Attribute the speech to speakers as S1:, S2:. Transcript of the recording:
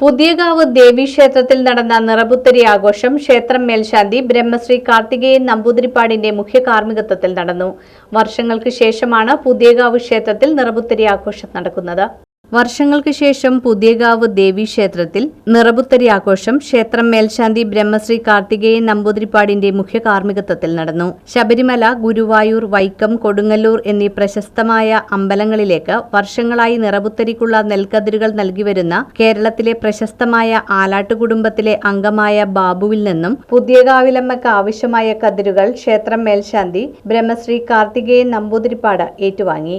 S1: പുതിയകാവ് ദേവീക്ഷേത്രത്തിൽ നടന്ന നിറപുത്തരി ആഘോഷം ക്ഷേത്രം മേൽശാന്തി ബ്രഹ്മശ്രീ കാർത്തികേയൻ നമ്പൂതിരിപ്പാടിന്റെ മുഖ്യ കാർമ്മികത്വത്തിൽ നടന്നു. വർഷങ്ങൾക്ക് ശേഷമാണ് പുതിയകാവ് ക്ഷേത്രത്തിൽ നിറപുത്തരി ആഘോഷം നടക്കുന്നത്. വർഷങ്ങൾക്ക് ശേഷം പുതിയകാവ് ദേവീക്ഷേത്രത്തിൽ നിറപുത്തരി ആഘോഷം ക്ഷേത്രം മേൽശാന്തി ബ്രഹ്മശ്രീ കാർത്തികേയൻ നമ്പൂതിരിപ്പാടിന്റെ മുഖ്യ കാർമ്മികത്വത്തിൽ നടന്നു. ശബരിമല ഗുരുവായൂർ വൈക്കം കൊടുങ്ങല്ലൂർ എന്നീ പ്രശസ്തമായ അമ്പലങ്ങളിലേക്ക് വർഷങ്ങളായി നിറപുത്തരിക്കുള്ള നെൽക്കതിരുകൾ നൽകിവരുന്ന കേരളത്തിലെ പ്രശസ്തമായ ആലാട്ടു കുടുംബത്തിലെ അംഗമായ ബാബുവിൽ നിന്നും പുതിയകാവിലമ്മയ്ക്ക് ആവശ്യമായ കതിരുകൾ ക്ഷേത്രം മേൽശാന്തി ബ്രഹ്മശ്രീ കാർത്തികേയൻ നമ്പൂതിരിപ്പാട് ഏറ്റുവാങ്ങി.